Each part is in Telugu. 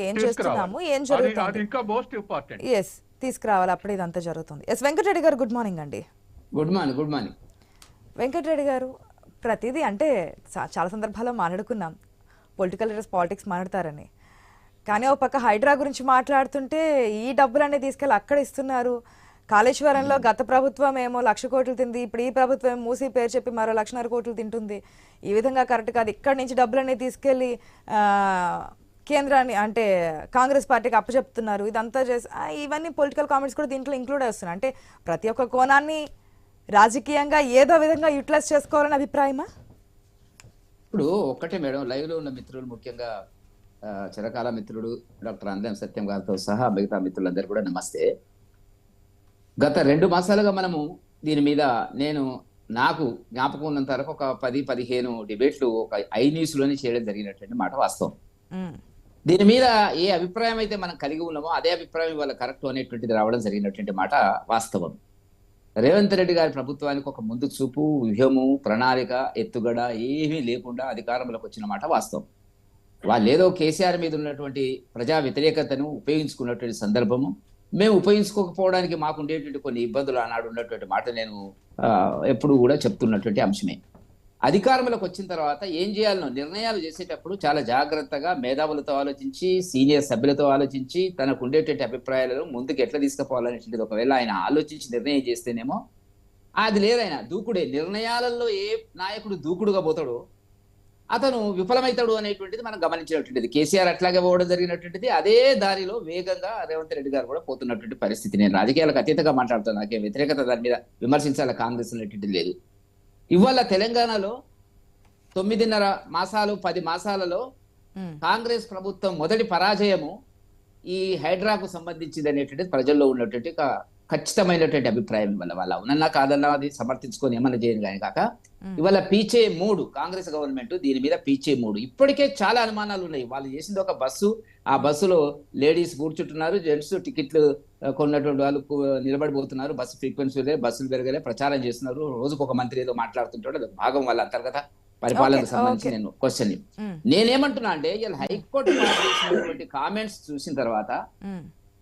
ఏం తీసుకురావాలి. చేస్తున్నాము? ఏం జరుగుతుంది? ఇంకా మోస్ట్ ఇంపార్టెంట్. ఎస్ తీసుకురావాలి. అప్పుడు ఇదంతా జరుగుతుంది. S Venkatareddy garu good morning అండి. Good morning good morning Venkatareddy garu ప్రతిదీ అంటే చాలా సందర్భాల్లో మాట్లాడుకున్నాం. పొలిటికల్ లీడర్స్ పాలిటిక్స్ మాట్లాడతారని. కానీ ఒక పక్క హైడ్రా గురించి మాట్లాడుతుంటే ఈ డబ్బులన్నీ తీసుకెళ్ళి అక్కడ ఇస్తున్నారు. కాళేశ్వరంలో గత ప్రభుత్వం ఏమో లక్ష కోట్లు తింది. ఇప్పుడు ఈ ప్రభుత్వం ఏమో మూసి పేరు చెప్పి మరో లక్షన్నర కోట్లు తింటుంది. ఈ విధంగా కరెక్ట్ కాదు. ఇక్కడి నుంచి డబ్బులన్నీ తీసుకెళ్ళి కేంద్రాన్ని అంటే కాంగ్రెస్ పార్టీకి అప్పచెప్తున్నారు. ఇదంతా చేసి ఇవన్నీ పొలిటికల్ కామెంట్స్ కూడా దీంట్లో ఇంక్లూడ్ అవుతున్నాయి అంటే ప్రతి ఒక్క కోణాన్ని రాజకీయంగా ఏదో విధంగా యూటిలైజ్ చేసుకోవాలని అభిప్రాయమా? ఇప్పుడు ఒక్కటే మేడం లైవ్లో ఉన్న మిత్రులు ముఖ్యంగా చిరకాల మిత్రుడు డాక్టర్ అందం సత్యం గారితో సహా మిగతా మిత్రులందరూ కూడా నమస్తే. గత రెండు మాసాలుగా మనము దీని మీద నేను నాకు జ్ఞాపకం ఉన్నంత వరకు ఒక పది పదిహేను డిబేట్లు ఒక ఐ న్యూస్లోనే చేయడం జరిగినటువంటి మాట వాస్తవం. దీని మీద ఏ అభిప్రాయం అయితే మనం కలిగి ఉన్నామో అదే అభిప్రాయం వాళ్ళ కరెక్ట్ అనేటువంటిది రావడం జరిగినటువంటి మాట వాస్తవం. రేవంత్ రెడ్డి గారి ప్రభుత్వానికి ఒక ముందు చూపు వ్యూహము ప్రణాళిక ఎత్తుగడ ఏమీ లేకుండా అధికారంలోకి వచ్చిన మాట వాస్తవం. వాళ్ళు ఏదో కేసీఆర్ మీద ఉన్నటువంటి ప్రజా వ్యతిరేకతను ఉపయోగించుకున్నటువంటి సందర్భము. మేము ఉపయోగించుకోకపోవడానికి మాకు ఉండేటువంటి కొన్ని ఇబ్బందులు ఆనాడు ఉన్నటువంటి మాట నేను ఎప్పుడు కూడా చెప్తున్నటువంటి అంశమే. అధికారంలోకి వచ్చిన తర్వాత ఏం చేయాలనో నిర్ణయాలు చేసేటప్పుడు చాలా జాగ్రత్తగా మేధావులతో ఆలోచించి సీనియర్ సభ్యులతో ఆలోచించి తనకు ఉండేటువంటి అభిప్రాయాలను ముందుకు ఎట్లా తీసుకుపోవాలనేటువంటిది ఒకవేళ ఆయన ఆలోచించి నిర్ణయం చేస్తేనేమో అది లేదైనా దూకుడే. నిర్ణయాలలో ఏ నాయకుడు దూకుడుగా పోతాడో అతను విఫలమవుతాడు అనేటువంటిది మనం గమనించినటువంటిది. కేసీఆర్ అట్లాగే పోవడం జరిగినటువంటిది. అదే దారిలో వేగంగా రేవంత్ రెడ్డి గారు కూడా పోతున్నటువంటి పరిస్థితి. నేను రాజకీయాలకు అతీతంగా మాట్లాడుతాను నాకే వ్యతిరేకత దాని మీద విమర్శించాలి కాంగ్రెస్ అనేటువంటిది లేదు. ఇవాళ తెలంగాణలో తొమ్మిదిన్నర మాసాలు పది మాసాలలో కాంగ్రెస్ ప్రభుత్వం మొదటి పరాజయము ఈ హైడ్రాకు సంబంధించింది అనేటువంటిది ప్రజల్లో ఉన్నటువంటి ఖచ్చితమైనటువంటి అభిప్రాయం ఇవాళ వాళ్ళ అవునన్నా కాదన్నా అది సమర్థించుకొని ఏమన్నా చేయను కానీ కాక ఇవాళ పీచే మూడు కాంగ్రెస్ గవర్నమెంట్ దీని మీద పీచే మూడు. ఇప్పటికే చాలా అనుమానాలు ఉన్నాయి. వాళ్ళు చేసింది ఒక బస్సు. ఆ బస్సులో లేడీస్ కూర్చుంటున్నారు జెంట్స్ టికెట్లు కొన్నటువంటి వాళ్ళు నిలబడిపోతున్నారు. బస్సు ఫ్రీక్వెన్సీ బస్సులు పెరగలే ప్రచారం చేస్తున్నారు. రోజుకు ఒక మంత్రి ఏదో మాట్లాడుతుంటాడు. అది భాగం వాళ్ళ అంతర్గత పరిపాలనకు సంబంధించి. నేను క్వశ్చన్ నేనేమంటున్నా అంటే ఇలా హైకోర్టు చేసినటువంటి కామెంట్స్ చూసిన తర్వాత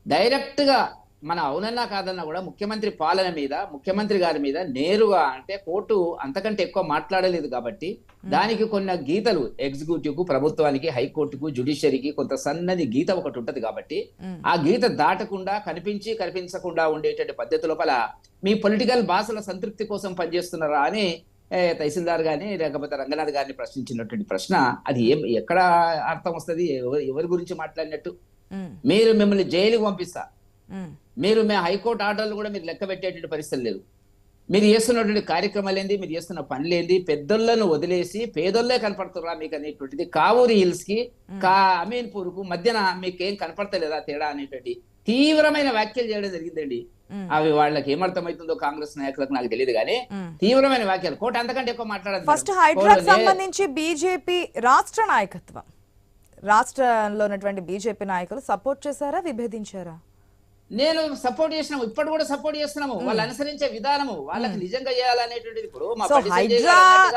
డైరెక్ట్గా మన అవునన్నా కాదన్నా కూడా ముఖ్యమంత్రి పాలన మీద ముఖ్యమంత్రి గారి మీద నేరుగా అంటే కోర్టు అంతకంటే ఎక్కువ మాట్లాడలేదు కాబట్టి దానికి కొన్ని గీతలు ఎగ్జిక్యూటివ్కు ప్రభుత్వానికి హైకోర్టుకు జుడిషియరీకి కొంత సన్నది గీత ఒకటి ఉంటది కాబట్టి ఆ గీత దాటకుండా కనిపించి కనిపించకుండా ఉండేటువంటి పద్ధతి లోపల మీ పొలిటికల్ భాషల సంతృప్తి కోసం పనిచేస్తున్నారా అని తహసీల్దార్ గాని లేకపోతే రంగనాథ్ గారిని ప్రశ్నించినటువంటి ప్రశ్న అది ఏం ఎక్కడ అర్థం వస్తుంది? ఎవరి గురించి మాట్లాడినట్టు? మీరు మిమ్మల్ని జైలుకి పంపిస్తా. మీరు మేము హైకోర్టు ఆర్డర్లు కూడా మీరు లెక్క పెట్టేటువంటి పరిస్థితి లేదు మీరు చేస్తున్నటువంటి కార్యక్రమాలు ఏంది? మీరు చేస్తున్న పనులు ఏంది? పెద్దోళ్ళను వదిలేసి పేదోళ్ళే కనపడుతున్నా మీకు అనేటువంటిది కావూరి హిల్స్కి కా అమీన్పూర్కు మధ్యన మీకు ఏం కనపడతలేదా తేడా అనేటువంటి తీవ్రమైన వ్యాఖ్యలు చేయడం జరిగిందండి. అవి వాళ్ళకి ఏమర్థమవుతుందో కాంగ్రెస్ నాయకులకు నాకు తెలియదు కానీ. తీవ్రమైన వ్యాఖ్యలు. కోట అంతకంటే ఎక్కువ మాట్లాడదు ఫస్ట్ హైడ్రాక్ సంబంధించి బీజేపీ రాష్ట్ర నాయకత్వం. రాష్ట్రంలో ఉన్నటువంటి బీజేపీ నాయకులు సపోర్ట్ చేశారా? విభేదించారా? నేను సపోర్ట్ చేసినాము ఇప్పుడు కూడా సపోర్ట్ చేస్తున్నాము వాళ్ళు అనుసరించే విధానము వాళ్ళకి నిజంగా చేయాలనేటువంటిది ఇప్పుడు హైడ్రా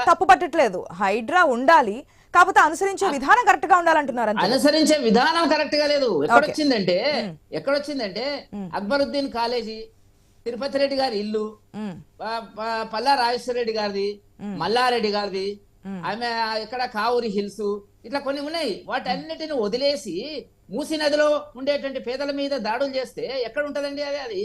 తప్పు పట్టట్లేదు. హైడ్రా ఉండాలి కాకపోతే అనుసరించే విధానం కరెక్ట్గా ఉండాలంటున్నారు అనుసరించే విధానం కరెక్ట్గా లేదు. ఎక్కడొచ్చిందంటే ఎక్కడొచ్చిందంటే అక్బరుద్దీన్ కాలేజీ తిరుపతి రెడ్డి గారి ఇల్లు పల్లా రాజేశ్వర రెడ్డి గారిది మల్లారెడ్డి గారిది. ఆమె ఇక్కడ కావూరి హిల్స్ ఇట్లా కొన్ని ఉన్నాయి. వాటన్నిటిని వదిలేసి మూసి నదిలో ఉండేటువంటి పేదల మీద దాడులు చేస్తే ఎక్కడ ఉంటదండి అది అది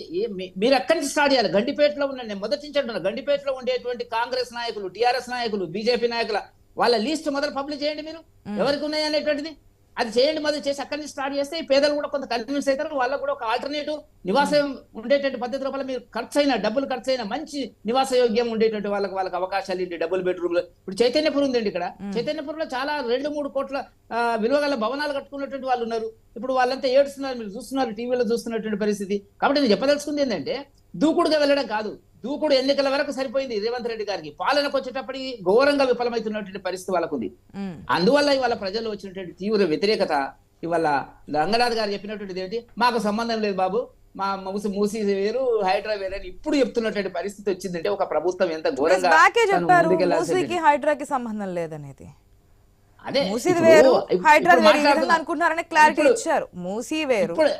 మీరు ఎక్కడి నుంచి స్టార్ట్ చేయాలి? గండిపేటలో ఉన్న నేను మొదటి నుంచి అంటున్నా గండిపేటలో ఉండేటువంటి కాంగ్రెస్ నాయకులు టిఆర్ఎస్ నాయకులు బీజేపీ నాయకుల వాళ్ళ లిస్ట్ మొదలు పబ్లిష్ చేయండి మీరు. ఎవరికి ఉన్నాయి అనేటువంటిది అది చేయండి మొదలు చేసి అక్కడి నుంచి స్టార్ట్ చేస్తే ఈ పేదలు కూడా కొంత కన్విన్స్ అవుతారు వాళ్ళకు కూడా ఒక ఆల్టర్నేటివ్ నివాసం ఉండేటువంటి పద్ధతి లోపల మీరు ఖర్చు అయిన డబ్బులు ఖర్చు అయిన మంచి నివాస యోగ్యం ఉండేటువంటి వాళ్ళకి వాళ్ళకి అవకాశాలు ఏంటి? డబుల్ బెడ్రూమ్లు ఇప్పుడు చైతన్యపురం ఉందండి ఇక్కడ. చైతన్యపురంలో చాలా రెండు మూడు కోట్ల విలువ గల భవనాలు కట్టుకున్నటువంటి వాళ్ళు ఉన్నారు. ఇప్పుడు వాళ్ళంతా ఏడుస్తున్నారు మీరు చూస్తున్నారు టీవీలో చూస్తున్నటువంటి పరిస్థితి. కాబట్టి నేను చెప్పదలుచుకుంది ఏంటంటే దూకుడుగా వెళ్ళడం కాదు. దూకుడు ఎన్నికల వరకు సరిపోయింది రేవంత్ రెడ్డి గారికి. పాలనకు వచ్చేటప్పటికి ఘోరంగా విఫలమవుతున్నటువంటి పరిస్థితి వాళ్ళకు ఉంది ఉమ్, అందువల్ల ఇవాళ ప్రజల్లో వచ్చినటువంటి తీవ్ర వ్యతిరేకత ఇవాళ రంగనాథ్ గారు చెప్పినటువంటిది ఏంటి మాకు సంబంధం లేదు బాబు. మా మూసి మూసి వేరు హైడ్రా వేరు అని ఇప్పుడు చెప్తున్నటువంటి పరిస్థితి వచ్చిందంటే ఒక ప్రభుత్వం ఎంత ఘోరంగా హైడ్రాకి సంబంధం లేదనేది. అదే మూసీది వేరు విధంగా అనుకుంటున్నారని క్లారిటీ ఇచ్చారు. మూసీ వేరు. ఇప్పుడు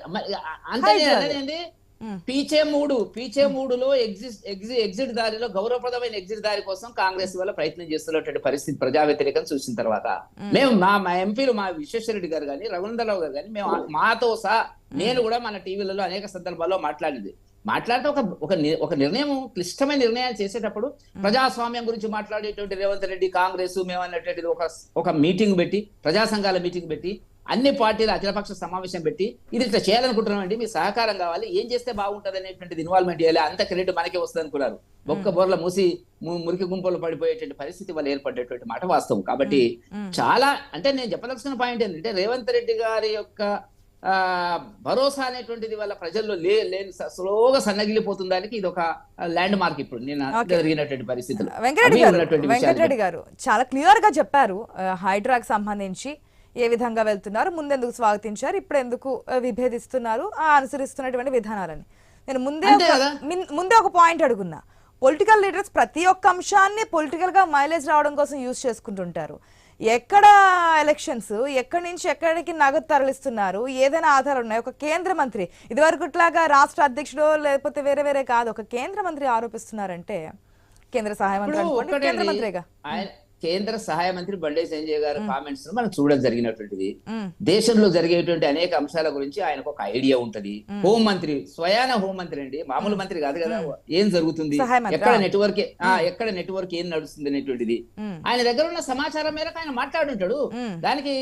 పీచే మూడు పీచే మూడులో ఎగ్జిట్ ఎగ్జిట్ ఎగ్జిట్ దారిలో గౌరవప్రదమైన ఎగ్జిట్ దారి కోసం కాంగ్రెస్ వల్ల ప్రయత్నం చేస్తున్నటువంటి పరిస్థితి ప్రజా వ్యతిరేకం చూసిన తర్వాత. మేము. మా మా ఎంపీలు మా విశ్వేశ్వరరెడ్డి గారు కానీ రఘునందరావు గారు కానీ మేము మాతో సహా నేను కూడా మన టీవీలలో అనేక సందర్భాల్లో మాట్లాడింది. మాట్లాడితే ఒక ఒక ఒక నిర్ణయం క్లిష్టమైన నిర్ణయాలు చేసేటప్పుడు ప్రజాస్వామ్యం గురించి మాట్లాడేటువంటి రేవంత్ రెడ్డి కాంగ్రెస్ మేము అన్నటువంటిది ఒక ఒక మీటింగ్ పెట్టి ప్రజా సంఘాల మీటింగ్ పెట్టి అన్ని పార్టీల అఖిలపక్ష సమావేశం పెట్టి ఇది ఇట్లా చేయాలనుకుంటున్నామండి మీ సహకారం కావాలి. ఏం చేస్తే బాగుంటది అనేటువంటిది ఇన్వాల్వ్మెంట్ చేయాలి. అంత క్రెడిట్ మనకే వస్తుంది అనుకున్నారు. ఒక్క బోర్ల మూసి మురికి గుంపలు పడిపోయేటువంటి పరిస్థితి వల్ల ఏర్పడేటువంటి మాట వాస్తవం. కాబట్టి. చాలా అంటే నేను చెప్పదలసిన పాయింట్ ఏంటంటే రేవంత్ రెడ్డి గారి యొక్క భరోసా అనేటువంటిది వాళ్ళ ప్రజల్లో లే లేని స్లోగా సన్నగిలిపోతున్న దానికి ఇది ఒక ల్యాండ్ మార్క్ ఇప్పుడు నేను. జరిగినటువంటి పరిస్థితులు. వెంకటరెడ్డి గారు చాలా క్లియర్గా చెప్పారు హైడ్రాకి సంబంధించి. ఏ విధంగా వెళ్తున్నారు ముందెందుకు స్వాగతించారు ఇప్పుడు ఎందుకు విభేదిస్తున్నారు అనుసరిస్తున్నటువంటి విధానాలని. నేను ముందే ముందే ఒక పాయింట్ అడుగున్నా. పొలిటికల్ లీడర్స్ ప్రతి ఒక్క అంశాన్ని పొలిటికల్గా మైలేజ్ రావడం కోసం యూజ్ చేసుకుంటుంటారు. ఎక్కడ ఎలక్షన్స్ ఎక్కడి నుంచి ఎక్కడికి నగదు తరలిస్తున్నారు ఏదైనా ఆధారాలు ఉన్నాయి? ఒక కేంద్ర మంత్రి ఇదివరకుట్లాగా రాష్ట్ర అధ్యక్షుడు లేకపోతే వేరే వేరే కాదు ఒక కేంద్ర మంత్రి ఆరోపిస్తున్నారంటే కేంద్ర సహాయ మంత్రి కేంద్ర మంత్రిగా. కేంద్ర సహాయ మంత్రి బండే సంజయ్ గారి కామెంట్స్ మనం చూడడం జరిగినటువంటిది. దేశంలో జరిగేటువంటి అనేక అంశాల గురించి ఆయనకు ఒక ఐడియా ఉంటది. హోం మంత్రి స్వయాన హోం మంత్రి అండి. మామూలు మంత్రి కాదు కదా ఏం జరుగుతుంది? ఎక్కడ ఆ. నెట్వర్క్ ఎక్కడ నెట్వర్క్ ఏం నడుస్తుంది అనేటువంటిది. ఆయన దగ్గర ఉన్న సమాచారం మేరకు ఆయన మాట్లాడుంటాడు. దానికి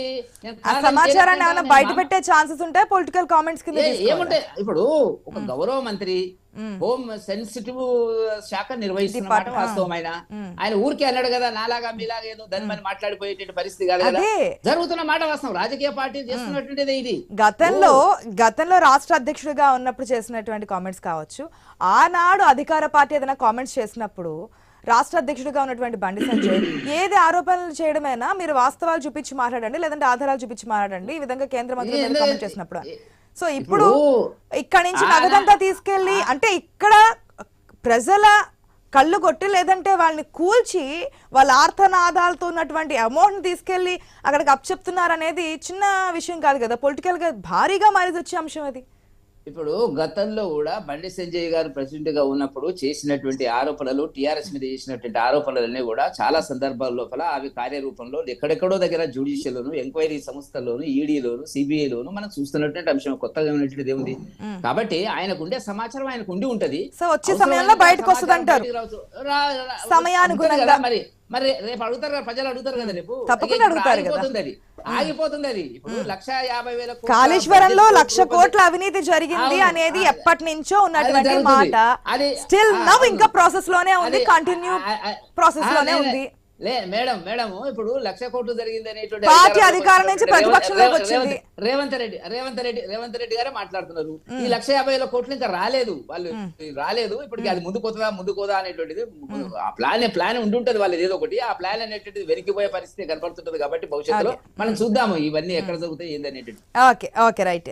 సమాచారాన్ని బయట పెట్టే ఛాన్సెస్ ఉంటాయి పొలిటికల్ కామెంట్స్? ఏముంటాయి? ఇప్పుడు ఒక గౌరవ మంత్రి మ్మ్. హోం సెన్సిటివ్ శాఖ నిర్వహిస్తున్న మాట వాస్తవమైన. ఆయన ఊరికే అన్నాడు కదా నాలాగా మీలాగా ఏదో దాని మీద మాట్లాడిపోయేటువంటి పరిస్థితి కాదు కదా. జరుగుతున్న మాట వాస్తవం. రాజకీయ పార్టీ చేస్తున్నటువంటిది ఇది. గతంలో గతంలో రాష్ట్ర అధ్యక్షుడిగా ఉన్నప్పుడు చేసినటువంటి కామెంట్స్ కావచ్చు. ఆనాడు అధికార పార్టీ ఏదైనా కామెంట్స్ చేసినప్పుడు రాష్ట్ర అధ్యక్షుడిగా ఉన్నటువంటి బండి సంజయ్ ఏది ఆరోపణలు చేయడమైనా? మీరు వాస్తవాలు చూపించి మాట్లాడండి లేదంటే ఆధారాలు చూపించి మాట్లాడండి. ఈ విధంగా కేంద్ర మంత్రి చేసినప్పుడు. సో ఇప్పుడు ఇక్కడ నుంచి నగదంతా తీసుకెళ్ళి అంటే ఇక్కడ ప్రజల కళ్ళు కొట్టి లేదంటే వాళ్ళని కూల్చి వాళ్ళ ఆర్థనాదాలతో ఉన్నటువంటి అమౌంట్ తీసుకెళ్ళి అక్కడికి అప్పచెప్తున్నారు అనేది చిన్న విషయం కాదు కదా. పొలిటికల్గా భారీగా మారేది వచ్చే అంశం అది. ఇప్పుడు గతంలో కూడా బండి సంజయ్ గారు ప్రెసిడెంట్గా ఉన్నప్పుడు చేసినటువంటి ఆరోపణలు టిఆర్ఎస్ మీద చేసినటువంటి ఆరోపణలన్నీ కూడా చాలా సందర్భాల లోపల అవి కార్యరూపంలో ఎక్కడెక్కడో దగ్గర జ్యుడిషియల్లోను ఎంక్వైరీ సంస్థల్లోను ఈడీలోను సిబిఐలోను మనం చూస్తున్నటువంటి అంశం కొత్తగా ఉన్నటువంటిది ఏముంది కాబట్టి ఆయనకు ఉండే సమాచారం ఆయనకు ఉండి ఉంటది వచ్చే సమయంలో బయటకు సమాచారం వస్తుందంటారు. బయటికి రావచ్చు. రా- రా- సమయానుగుణంగా. ఉంటుంది కదా మరి మరి రేపు అడుగుతారు కదా ప్రజలు అడుగుతారు కదా రేపు తప్పకుండా అడుగుతారు కదా. ఆగిపోతుంది అది. ఇప్పుడు లక్ష యాభై వేల కాళేశ్వరంలో లక్ష కోట్ల అవినీతి జరిగింది. అనేది ఎప్పటి నుంచో ఉన్నటువంటి మాట. Still now. ఇంకా ప్రాసెస్లోనే ఉంది కంటిన్యూ ప్రాసెస్లోనే ఉంది. లే మేడం మేడం ఇప్పుడు లక్ష కోట్లు జరిగింది అనేటువంటి పార్టీ అధికారం నుంచి ప్రతిపక్షంలోకి రేవంత్- వచ్చింది. రేవంత్- రెడ్డి రేవంత్ రెడ్డి రేవంత్ రెడ్డి గారే మాట్లాడుతున్నారు. ఈ లక్ష యాభై వేల కోట్లు ఇంకా రాలేదు. వాళ్ళు రాలేదు. ఇప్పటికి అది ముందుకు పోతుందా ముందుకు పోదా అనేటువంటిది ఆ ప్లాన్ ప్లాన్ ఉండుంటది వాళ్ళది ఏదో ఒకటి. ఆ ప్లాన్ అనేటువంటిది వెనక్కిపోయే పరిస్థితి కనపడుతుంటది కాబట్టి భవిష్యత్తులో మనం చూద్దాము ఇవన్నీ ఎక్కడ జరుగుతాయి ఏంది అనేటువంటిది. Okay okay right.